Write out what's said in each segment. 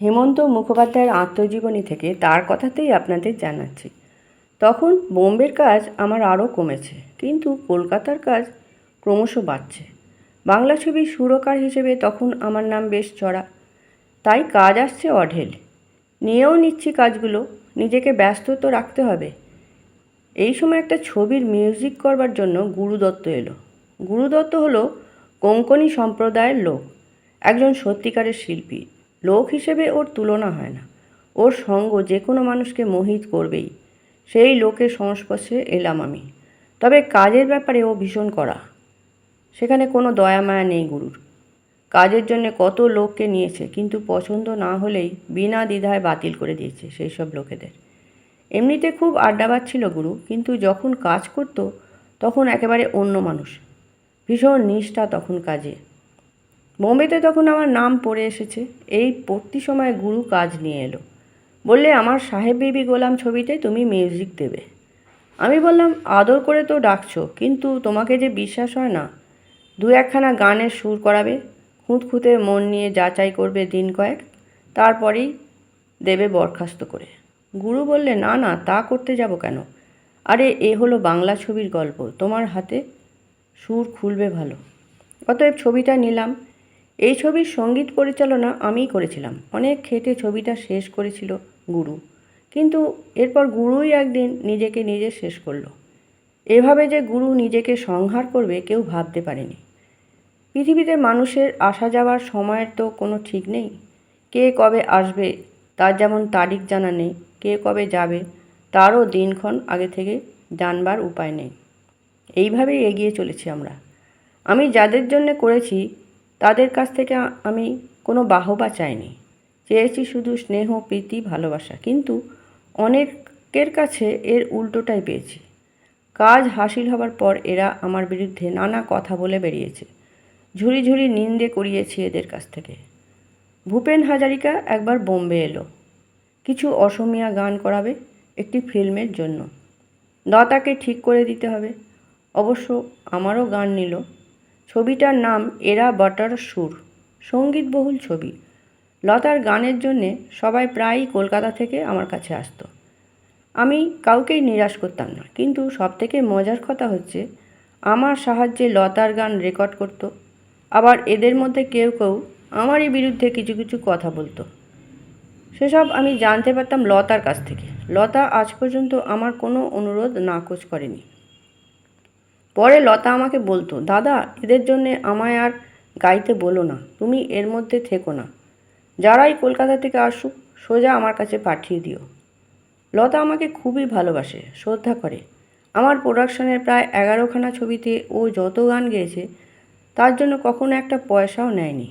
হেমন্ত মুখোপাধ্যায়ের আত্মজীবনী থেকে তার কথাতেই আপনাদের জানাচ্ছি। তখন বোম্বের কাজ আমার আরও কমেছে, কিন্তু কলকাতার কাজ ক্রমশ বাড়ছে। বাংলা ছবির সুরকার হিসেবে তখন আমার নাম বেশ চড়া। তাই কাজ আসছে অঢেল। নিয়েও নিচ্ছি কাজগুলো, নিজেকে ব্যস্ত তো রাখতে হবে। এই সময় একটা ছবির মিউজিক করবার জন্য গুরু দত্ত এলো। গুরু দত্ত হলো কোঙ্কনি সম্প্রদায়ের লোক, একজন সত্যিকারের শিল্পী। লোক হিসেবে ওর তুলনা হয় না। ওর সঙ্গ যে কোনো মানুষকে মোহিত করবেই। সেই লোকের সংস্পর্শে এলাম আমি। তবে কাজের ব্যাপারে ও ভীষণ করা সেখানে কোনো দয়া মায়া নেই গুরুর। কাজের জন্য কত লোককে নিয়েছে, কিন্তু পছন্দ না হলেই বিনা দ্বিধায় বাতিল করে দিয়েছে সেই সব লোকেদের। এমনিতে খুব আড্ডাবাজ ছিল গুরু, কিন্তু যখন কাজ করতো তখন একেবারে অন্য মানুষ। ভীষণ নিষ্ঠা তখন কাজে। বোম্বেতে তখন আমার নাম পড়ে এসেছে। এই পড়তি সময় গুরু কাজ নিয়ে এলো। বললে, আমার সাহেব বিবি গোলাম ছবিতে তুমি মিউজিক দেবে। আমি বললাম, আদর করে তো ডাকছো, কিন্তু তোমাকে যে বিশ্বাস হয় না। দু একখানা গানের সুর করাবে, খুঁতখুঁতে মন নিয়ে যাচাই করবে দিন কয়েক, তারপরেই দেবে বরখাস্ত করে। গুরু বললে, না না, তা করতে যাব কেন? আরে, এ হলো বাংলা ছবির গল্প, তোমার হাতে সুর খুলবে ভালো। অতএব ছবিটা নিলাম। এই ছবির সংগীত পরিচালনা আমিই করেছিলাম। অনেক খেটে ছবিটা শেষ করেছিল গুরু। কিন্তু এরপর গুরুই একদিন নিজেকে নিজে শেষ করল। এভাবে যে গুরু নিজেকে সংহার করবে কেউ ভাবতে পারেনি। পৃথিবীতে মানুষের আসা যাওয়ার সময়ের তো কোনো ঠিক নেই। কে কবে আসবে, তার যেমন তারিখ জানা নেই। কে কবে যাবে, তারও দিনক্ষণ আগে থেকে জানবার উপায় নেই। এইভাবেই এগিয়ে চলেছি আমরা। আমি যাদের জন্য করেছি তাদের কাছ থেকে আমি কোনো বাহবা চাইনি। চেয়েছি শুধু স্নেহ, প্রীতি, ভালোবাসা। কিন্তু অনেকের কাছে এর উল্টোটাই পেয়েছি। কাজ হাসিল হবার পর এরা আমার বিরুদ্ধে নানা কথা বলে বেরিয়েছে। ঝুড়ি ঝুড়ি নিন্দে করিয়েছি এদের কাছ থেকে। ভূপেন হাজারিকা একবার বোম্বে এলো। কিছু অসমিয়া গান করাবে একটি ফিল্মের জন্য। লতাকে ঠিক করে দিতে হবে। অবশ্য আমারও গান নিল। ছবিটার নাম এরা বাটার সুর, সঙ্গীতবহুল ছবি। লতার গানের জন্যে সবাই প্রায়ই কলকাতা থেকে আমার কাছে আসতো। আমি কাউকেই নিরাশ করতাম না, কিন্তু সবথেকে মজার কথা হচ্ছে, আমার সাহায্যে লতার গান রেকর্ড করত। আবার এদের মধ্যে কেউ কেউ আমারই বিরুদ্ধে কিছু কিছু কথা বলতো। সেসব আমি জানতে পারতাম লতার কাছ থেকে। লতা আজ পর্যন্ত আমার কোনো অনুরোধ নাকচ করেনি। পরে লতা আমাকে বলতো, দাদা, এদের জন্যে আমায় আর গাইতে বলো না, তুমি এর মধ্যে থেকো না। যারাই কলকাতা থেকে আসুক, সোজা আমার কাছে পাঠিয়ে দিও লতা আমাকে খুবই ভালোবাসে, শ্রদ্ধা করে। আমার প্রোডাকশনের প্রায় এগারোখানা ছবিতে ও যত গান গেয়েছে, তার জন্য কখনো একটা পয়সাও নেয়নি।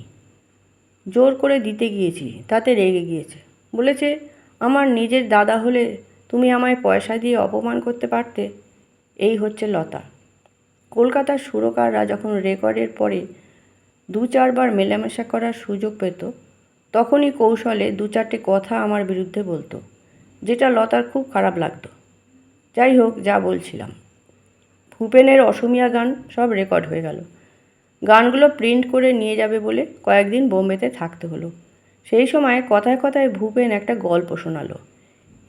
জোর করে দিতে গিয়েছি, তাতে রেগে গিয়েছে। বলেছে, আমার নিজের দাদা হলে তুমি আমায় পয়সা দিয়ে অপমান করতে পারতে এই হচ্ছে লতা। কলকাতার সুরকাররা যখন রেকর্ডের পরে দু চারবার মেলামেশা করার সুযোগ পেত, তখনই কৌশলে দু চারটে কথা আমার বিরুদ্ধে বলতো, যেটা লতার খুব খারাপ লাগতো। যাই হোক, যা বলছিলাম। ভূপেনের অসমিয়া গান সব রেকর্ড হয়ে গেল। গানগুলো প্রিন্ট করে নিয়ে যাবে বলে কয়েকদিন বোম্বেতে থাকতে হলো। সেই সময় কথায় কথায় ভূপেন একটা গল্প শোনালো।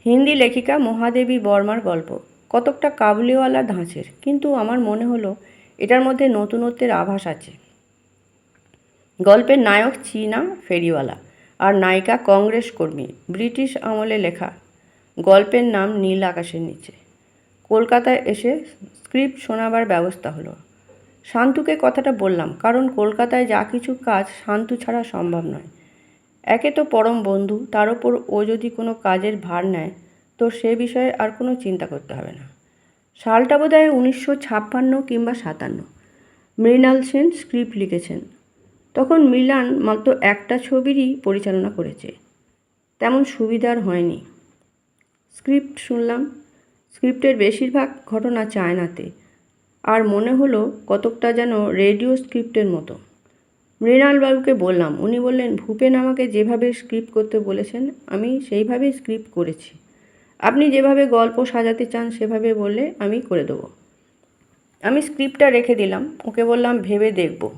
হিন্দি লেখিকা মহাদেবী বর্মার গল্প। কতকটা কাবুলিওয়ালা ধাঁচের। কিন্তু আমার মনে হলো এটার মধ্যে নতুনত্বের আভাস আছে। গল্পের নায়ক চীনা ফেরিওয়ালা আর নায়িকা কংগ্রেস কর্মী। ব্রিটিশ আমলে লেখা গল্পের নাম নীল আকাশের নিচে। কলকাতায় এসে স্ক্রিপ্ট শোনাবার ব্যবস্থা হলো। শান্তুকে কথাটা বললাম, কারণ কলকাতায় যা কিছু কাজ শান্তু ছাড়া সম্ভব নয়। একে তো পরম বন্ধু, তার ওপর ও যদি কোনো কাজের ভার নেয় তো সে বিষয়ে আর কোনো চিন্তা করতে হবে না। সালটা বোধ হয় উনিশশো ছাপ্পান্ন কিংবা সাতান্ন। মৃণাল সেন স্ক্রিপ্ট লিখেছেন। তখন মিলান মাত্র একটা ছবিরই পরিচালনা করেছে। তেমন সুবিধার হয়নি। স্ক্রিপ্ট শুনলাম। স্ক্রিপ্টের বেশিরভাগ ঘটনা চায়নাতে। আর মনে হলো কতকটা যেন রেডিও স্ক্রিপ্টের মতো। মৃণালবাবুকে বললাম, উনি বললেন, ভূপেন আমাকে যেভাবে স্ক্রিপ্ট করতে বলেছেন, আমি সেইভাবেই স্ক্রিপ্ট করেছি। আপনি যেভাবে গল্প সাজাতে চান, সেভাবে বললে আমি করে দেবো। আমি স্ক্রিপ্টটা রেখে দিলাম, ওকে বললাম, ভেবে দেখব।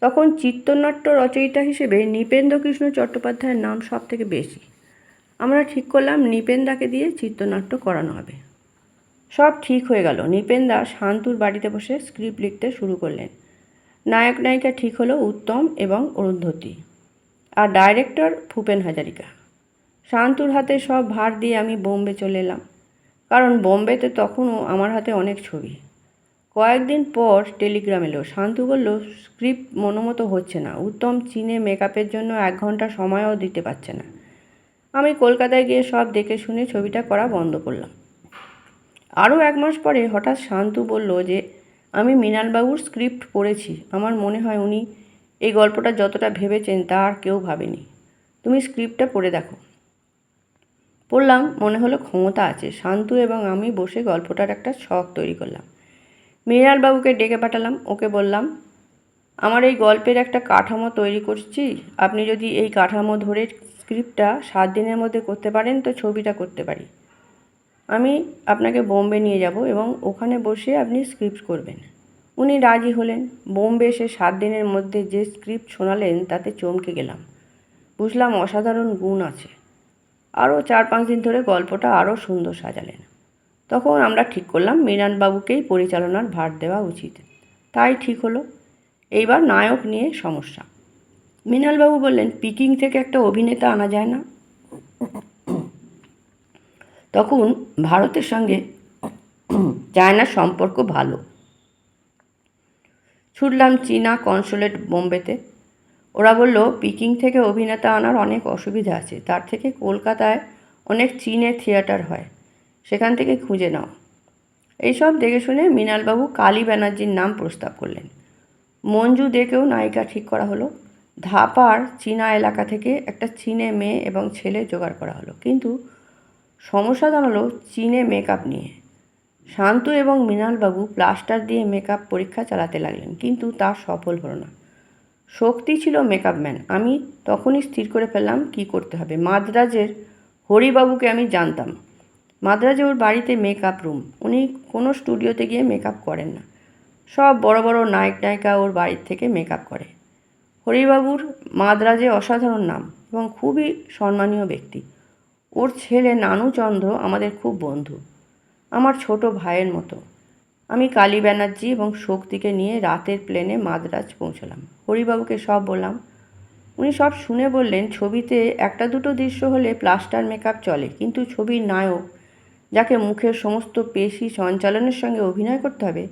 তখন চিত্রনাট্য রচয়িতা হিসেবে নৃপেন্দ্রকৃষ্ণ চট্টোপাধ্যায়ের নাম সব থেকে বেশি। আমরা ঠিক করলাম, নৃপেন্দাকে দিয়ে চিত্রনাট্য করানো হবে। সব ঠিক হয়ে গেল। নৃপেন্দা শান্তুর বাড়িতে বসে স্ক্রিপ্ট লিখতে শুরু করলেন। নায়ক নায়িকা ঠিক হলো উত্তম এবং অরুন্ধতী। আর ডাইরেক্টর ভূপেন হাজারিকা। শান্তুর হাতে সব ভার দিয়ে আমি বোম্বে চলে এলাম। কারণ বোম্বেতে তখনও আমার হাতে অনেক ছবি। কয়েকদিন পর টেলিগ্রাম এলো। শান্তু বলল, স্ক্রিপ্ট মনোমতো হচ্ছে না। উত্তম চীনে মেকআপের জন্য এক ঘণ্টা সময়ও দিতে পারছে না। আমি কলকাতায় গিয়ে সব দেখে শুনে ছবিটা করা বন্ধ করলাম। আরও এক মাস পরে হঠাৎ শান্তু বলল যে, আমি মৃণালবাবুর স্ক্রিপ্ট পড়েছি। আমার মনে হয় উনি এই গল্পটা যতটা ভেবেছেন তা আর কেউ ভাবেনি। তুমি স্ক্রিপ্টটা পড়ে দেখো। পড়লাম, মনে হলো ক্ষমতা আছে। শান্তু এবং আমি বসে গল্পটার একটা শখ তৈরি করলাম। মৃণালবাবুকে ডেকে পাঠালাম, ওকে বললাম, আমার এই গল্পের একটা কাঠামো তৈরি করছি। আপনি যদি এই কাঠামো ধরে স্ক্রিপ্টটা সাত দিনের মধ্যে করতে পারেন তো ছবিটা করতে পারি। আমি আপনাকে বোম্বে নিয়ে যাব এবং ওখানে বসে আপনি স্ক্রিপ্ট করবেন। উনি রাজি হলেন। বোম্বে এসে সাত দিনের মধ্যে যে স্ক্রিপ্ট শোনালেন, তাতে চমকে গেলাম। বুঝলাম অসাধারণ গুণ আছে। আরও চার পাঁচ দিন ধরে গল্পটা আরও সুন্দর সাজালেন। তখন আমরা ঠিক করলাম মৃণালবাবুকেই পরিচালনার ভার দেওয়া উচিত। তাই ঠিক হলো। এইবার নায়ক নিয়ে সমস্যা। মৃণালবাবু বললেন, পিকিং থেকে একটা অভিনেতা আনা যায় না? তখন ভারতের সঙ্গে চায়নার সম্পর্ক ভালো। ছুটলাম চীনা কনসুলেট বোম্বেতে। ওরা বলল, পিকিং থেকে অভিনেতা আনার অনেক অসুবিধা আছে। তার থেকে কলকাতায় অনেক চীনের থিয়েটার হয়। সেখান থেকে খুঁজে নাও। এইসব দেখে শুনে মৃণালবাবু কালী ব্যানার্জির নাম প্রস্তাব করলেন। মঞ্জু দেখেও নায়িকা ঠিক করা হলো। ধাপার চীনা এলাকা থেকে একটা চীনে মেয়ে এবং ছেলে জোগাড় করা হলো। কিন্তু সমস্যা দাঁড়াল চীনে মেকআপ নিয়ে। শান্তু এবং মৃণালবাবু প্লাস্টার দিয়ে মেকআপ পরীক্ষা চালাতে লাগলেন। কিন্তু তা সফল হলো না। শক্তি ছিল মেকআপ ম্যান আমি তখনই স্থির করে ফেললাম, কি করতে হবে? মাদ্রাজের হরিবাবুকে আমি জানতাম। মাদ্রাজে ওর বাড়িতে মেকআপ রুম উনি কোনো স্টুডিওতে গিয়ে মেকআপ করেন না। সব বড় বড় নায়ক নায়িকা ওর বাড়ির থেকে মেকআপ করে। হরিবাবুর মাদ্রাজে অসাধারণ নাম এবং খুবই সম্মানীয় ব্যক্তি। ওর ছেলে নানুচন্দ্র আমাদের খুব বন্ধু। আমার ছোট ভাইয়ের মতো। আমি কালী ব্যানার্জি এবং শক্তিকে নিয়ে রাতের প্লেনে মাদ্রাজ পৌঁছলাম। হরিবাবুকে সব বললাম। উনি সব শুনে বললেন, ছবিতে একটা দুটো দৃশ্য হলে প্লাস্টার মেকআপ চলে, কিন্তু ছবির নায়ক, যাকে মুখের সমস্ত পেশি সঞ্চালনের সঙ্গে অভিনয় করতে হবে,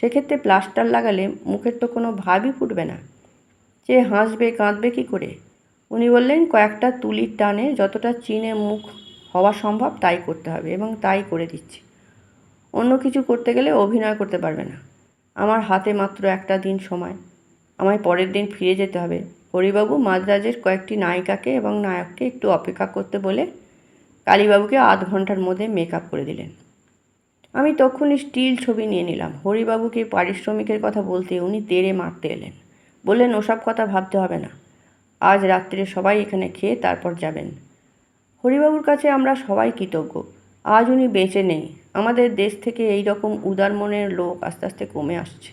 সেক্ষেত্রে প্লাস্টার লাগালে মুখের তো কোনো ভাবই ফুটবে না। যে হাসবে, কাঁদবে কী করে? উনি বললেন, কয়েকটা তুলির টানে যতটা চীনে মুখ হওয়া সম্ভব তাই করতে হবে এবং তাই করে দিচ্ছি। অন্য কিছু করতে গেলে অভিনয় করতে পারবে না। আমার হাতে মাত্র একটা দিন সময়। আমায় পরের দিন ফিরে যেতে হবে। হরিবাবু মাদ্রাজের কয়েকটি নায়িকাকে এবং নায়ককে একটু অপেক্ষা করতে বলে কালীবাবুকে আধ ঘণ্টার মধ্যে মেকআপ করে দিলেন। আমি তখনই স্টিল ছবি নিয়ে নিলাম। হরিবাবুকে পারিশ্রমিকের কথা বলতে উনি তেড়ে মারতে এলেন। বললেন, ওসব কথা ভাবতে হবে না। আজ রাত্রে সবাই এখানে খেয়ে তারপর যাবেন। হরিবাবুর কাছে আমরা সবাই কৃতজ্ঞ। আজ উনি বেঁচে নেই। আমাদের দেশ থেকে এই রকম উদার মনের লোক আস্তে আস্তে কমে আসছে।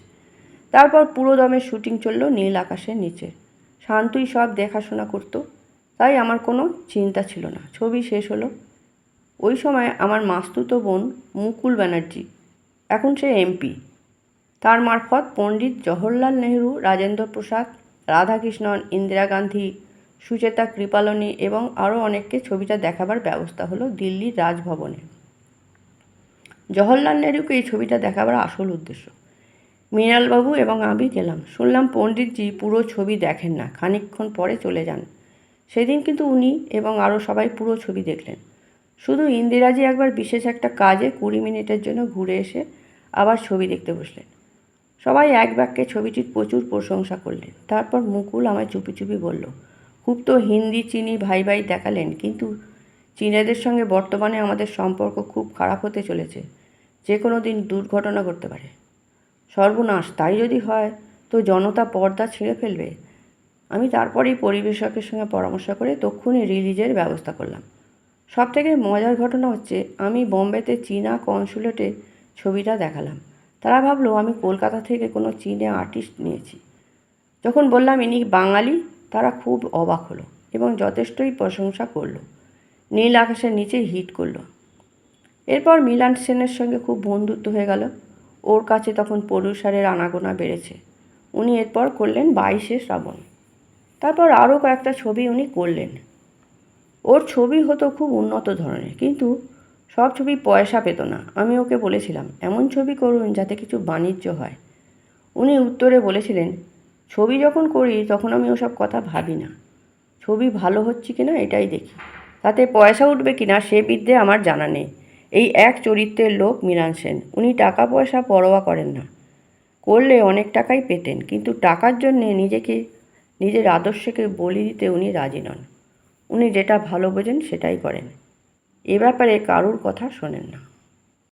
তারপর পুরো দমে শুটিং চলল নীল আকাশের নিচে। শান্তই সব দেখাশোনা করতো, তাই আমার কোনো চিন্তা ছিল না। ছবি শেষ হলো। ওই সময় আমার মাস্তুতো বোন মুকুল ব্যানার্জি, এখন সে এমপি। তার মারফত পণ্ডিত জওহরলাল নেহরু, রাজেন্দ্র প্রসাদ, রাধাকৃষ্ণন, ইন্দিরা গান্ধী, সুচেতা কৃপালনী এবং আরও অনেককে ছবিটা দেখাবার ব্যবস্থা হলো দিল্লির রাজভবনে। জওহরলাল নেহরুকে এই ছবিটা দেখাবার আসল উদ্দেশ্য। মৃণালবাবু এবং আমি গেলাম। শুনলাম পণ্ডিতজি পুরো ছবি দেখেন না, খানিকক্ষণ পরে চলে যান। সেদিন কিন্তু উনি এবং আরও সবাই পুরো ছবি দেখলেন। শুধু ইন্দিরাজি একবার বিশেষ একটা কাজে কুড়ি মিনিটের জন্য ঘুরে এসে আবার ছবি দেখতে বসলেন। সবাই এক বাক্যে ছবিটির প্রচুর প্রশংসা করলেন। তারপর মুকুল আমায় চুপি চুপি বলল, খুব তো হিন্দি, চিনি, ভাই ভাই দেখালেন, কিন্তু চীনেদের সঙ্গে বর্তমানে আমাদের সম্পর্ক খুব খারাপ হতে চলেছে। যে কোনো দিন দুর্ঘটনা ঘটতে পারে। সর্বনাশ, তাই যদি হয়, তো জনতা পর্দা ছিঁড়ে ফেলবে। আমি তারপরেই পরিবেশকের সঙ্গে পরামর্শ করে তক্ষুনি রিলিজের ব্যবস্থা করলাম। সব থেকে মজার ঘটনা হচ্ছে, আমি বোম্বেতে চীনা কনসুলেটে ছবিটা দেখালাম। তারা ভাবলো, আমি কলকাতা থেকে কোনো চীনে আর্টিস্ট নিয়েছি। যখন বললাম, ইনি বাঙালি? তারা খুব অবাক হলো এবং যথেষ্টই প্রশংসা করল। নীল আকাশের নিচে হিট করল। এরপর মিলান সেনের সঙ্গে খুব বন্ধুত্ব হয়ে গেল। ওর কাছে তখন পরুষারের আনাগোনা বেড়েছে। উনি এরপর করলেন বাইশে শ্রাবণ। তারপর আরও কয়েকটা ছবি উনি করলেন। ওর ছবি হতো খুব উন্নত ধরনের, কিন্তু সব ছবি পয়সা পেত না। আমি ওকে বলেছিলাম, এমন ছবি করুন যাতে কিছু বাণিজ্য হয়। উনি উত্তরে বলেছিলেন, ছবি যখন করি তখন আমি ওসব কথা ভাবি না। ছবি ভালো হচ্ছে কি না এটাই দেখি। তাতে পয়সা উঠবে কি না সে বিদ্যে আমার জানা নেই। এই এক চরিত্রের লোক মৃণাল সেন। উনি টাকা পয়সা পরোয়া করেন না। করলে অনেক টাকাই পেতেন, কিন্তু টাকার জন্যে নিজেকে, নিজের আদর্শকে বলি দিতে উনি রাজি নন। উনি যেটা ভালো বোঝেন সেটাই করেন। এ ব্যাপারে কারুর কথা শোনেন না।